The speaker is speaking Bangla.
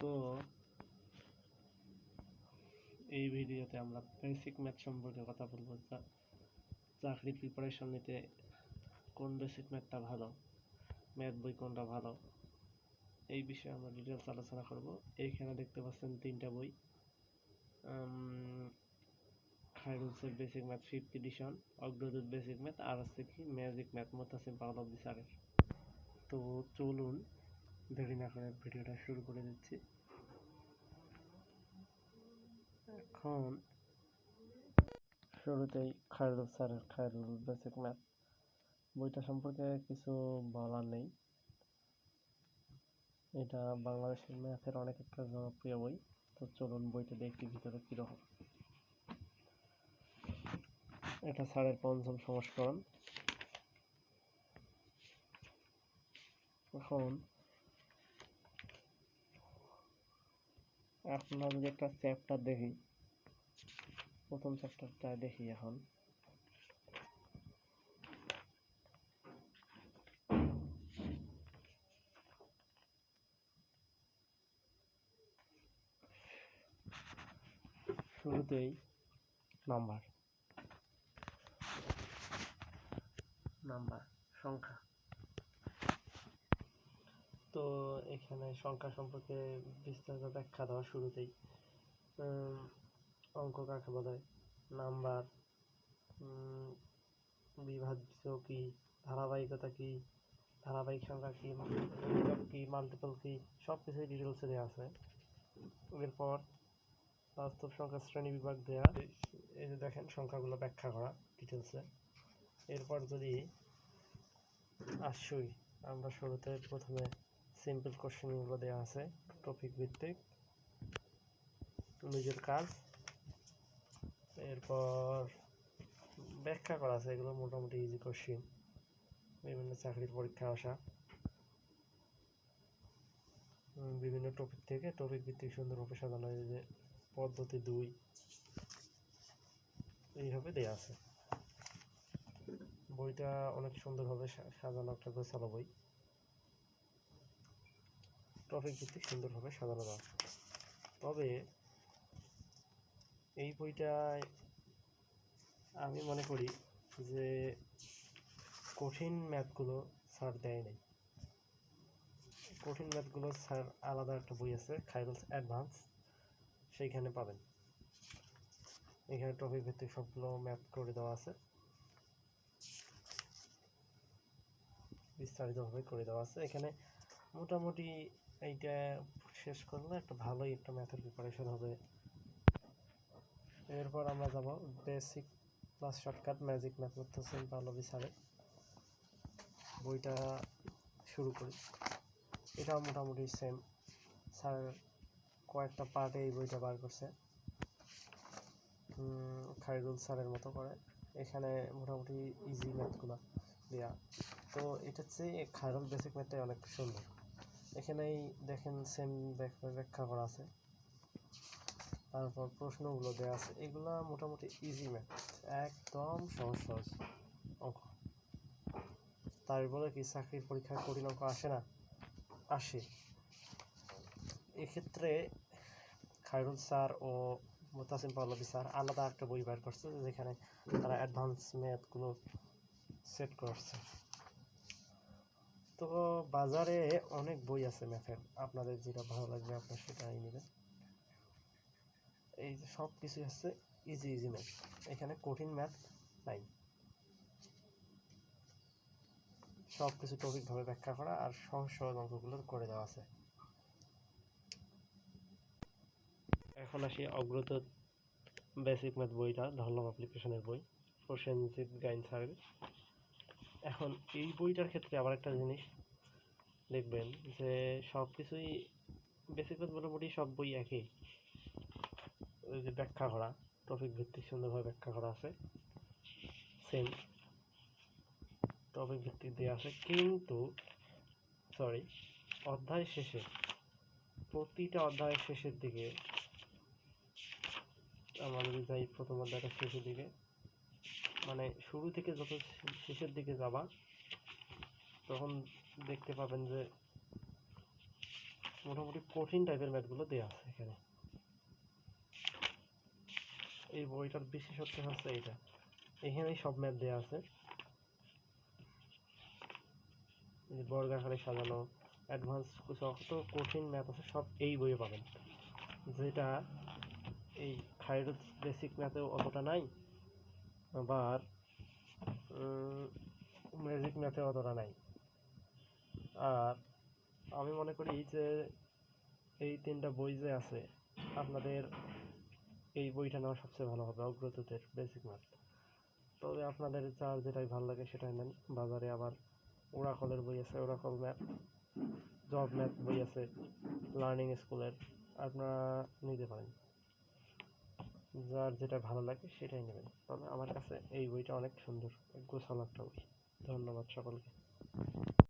তো এই ভিডিওতে আমরা বেসিক ম্যাথ সম্পর্কে কথা বলব। চা- চাকরির প্রিপারেশন নিতে কোন বেসিক ম্যাথটা ভালো ম্যাথ বই কোনটা ভালো, এই বিষয়ে আমরা ডিটেলস আলোচনা করব। এইখানে দেখতে পাচ্ছেন তিনটা বই। খায়রুলসের basic math fifth edition Agradut basic math আর আছে কি ম্যাজিক ম্যাথ মোতাসিম পাওয়াল অফ স্যারের তো চলুন দেরি না করে ভিডিওটা শুরু করে দিচ্ছি। এখন শুরুতেই খায়রুল স্যারের খায়রুল বেসিক ম্যাথ বইটা সম্পর্কে কিছু বলার নেই। এটা বাংলাদেশের ম্যাথের অনেক একটা জনপ্রিয় বই। তো চলুন বইটা দেখি ভিতরে কীরকম এটা স্যারের পঞ্চম সংস্করণ। এখন আমি যদি একটা চ্যাপ্টার দেখি প্রথম চ্যাপ্টারটা দেখি এখন। শুরুতেই নাম্বার। নাম্বার সংখ্যা। তো এখানে সংখ্যা সম্পর্কে বিস্তারিত ব্যাখ্যা দেওয়া শুরুতেই অঙ্ক কাকে বলে? নাম্বার বিভাজ্য কি? ধারাবাহিকতা কি? ধারাবাহিক সংখ্যা কি? কি? মাল্টিপল কি? সব কিছুই ডিটেলসে দেওয়া আছে। এরপর বাস্তব সংখ্যা শ্রেণি বিভাগ দেওয়া এই যে দেখেন সংখ্যাগুলো ব্যাখ্যা করা ডিটেলসে এরপর যদি আসুই, আমরা শুরুতে প্রথমে সিম্পল কোশ্চেনগুলো দেওয়া আছে টপিক ভিত্তিক, নিজের কাজ, এরপর ব্যাখ্যা করা আছে এগুলো মোটামুটি ইজি কোশ্চেন বিভিন্ন চাকরির পরীক্ষা আসা বিভিন্ন টপিক থেকে টপিক ভিত্তিক সুন্দরভাবে সাজানো যে পদ্ধতি দুই, এইভাবে দেওয়া আছে। বইটা অনেক সুন্দরভাবে সাজানো একটা গোছালো বই। টপিক ভিত্তিক সুন্দরভাবে সাজানো দেওয়া তবে এই বইটায় আমি মনে করি যে কঠিন ম্যাথগুলো স্যার দেয় নাই। কঠিন ম্যাথগুলো স্যার আলাদা একটা বই আছে খাইরুলস অ্যাডভান্স সেইখানে পাবেন। এখানে টপিক ভিত্তিক সবগুলো ম্যাথ করে দেওয়া আছে। বিস্তারিতভাবে করে দেওয়া আছে। এখানে মোটামুটি এইটা শেষ করলে একটা ভালোই একটা ম্যাথের প্রিপারেশন হবে। এরপর আমরা যাব basic plus shortcut magic math Mutasim Pahlavi স্যারের বইটা শুরু করি। এটাও মোটামুটি সেম স্যার কয়েকটা পার্টে এই বইটা বার করছে। খাইরুল স্যারের মতো করে। এখানে মোটামুটি ইজি ম্যাথগুলো দেয়া। তো এটা হচ্ছে খাইরুল বেসিক ম্যাথটাই অনেক সুন্দর। এখানেই দেখেন সেম ব্যাখ্যা করা আছে। তারপর প্রশ্নগুলো দেওয়া আছে। এগুলা মোটামুটি ইজি ম্যাথ একদম সহজ সহজ অঙ্ক। তার বলে কি চাকরির পরীক্ষায় কঠিন অঙ্ক আসে না? আসে। এক্ষেত্রে খায়রুল স্যার ও মোতাসিম পাল্লবী স্যার আলাদা একটা বই বের করছে যেখানে তারা অ্যাডভান্স ম্যাথগুলো সেট করছে। তো বাজারে অনেক বই আছে ম্যাথের। আপনাদের যেটা ভালো লাগবে আপনার সেটাই নেবেন। এই যে সব কিছুই হচ্ছে ইজি ইজি ম্যাথ এখানে কঠিন ম্যাথ নাই। সব কিছু টপিকভাবে ব্যাখ্যা করা আর সহজ সহজ অঙ্কগুলো করে দেওয়া আছে। এখন আসি অগ্রত বেসিক ম্যাথ বইটা, ধরলাম অ্যাপ্লিকেশনের বই। প্রসেনজিৎ গাইন স্যারের এখন এই বইটার ক্ষেত্রে আবার একটা জিনিস দেখবেন যে সব কিছুই ম্যাথ মোটামুটি সব বই একই। ওই যে ব্যাখ্যা করা টপিক ভিত্তিক সুন্দরভাবে ব্যাখ্যা করা আছে। সেম টপিক ভিত্তিক দেওয়া আছে। কিন্তু সরি অধ্যায় শেষে, প্রতিটা অধ্যায়ের শেষের দিকে আমরা যদি যাই প্রথম অধ্যায়টা শেষের দিকে মানে শুরু থেকে যত শেষের দিকে যাবা, তখন দেখতে পাবেন যে মোটামুটি কঠিন টাইপের ম্যাথগুলো দেওয়া আছে এখানে। এই বইটার বিশেষত্ব হচ্ছে এইটা। এখানেই সব ম্যাথ দেওয়া আছে। বর্গাকারে সাজানো অ্যাডভান্স যত কঠিন ম্যাথ আছে, সব এই বইয়ে পাবেন। যেটা এই খাইরো বেসিক ম্যাথেও অতটা নাই। আবার ম্যাজিক ম্যাথে অতটা নাই। আর আমি মনে করি যে এই তিনটা বই যে আছে, আপনাদের এই বইটা নেওয়া সবচেয়ে ভালো হবে, অগ্রদূতের বেসিক ম্যাথ তবে আপনাদের যার যেটাই ভালো লাগে সেটাই নেন। বাজারে আবার ওরাকলের বই আছে, ওরাকল ম্যাথ জব ম্যাথ বই আছে লার্নিং স্কুলের আপনারা নিতে পারেন। যার যেটা ভালো লাগে সেটাই নেবেন। তবে আমার কাছে এই বইটা অনেক সুন্দর গোছানো একটা বই। ধন্যবাদ সকলকে।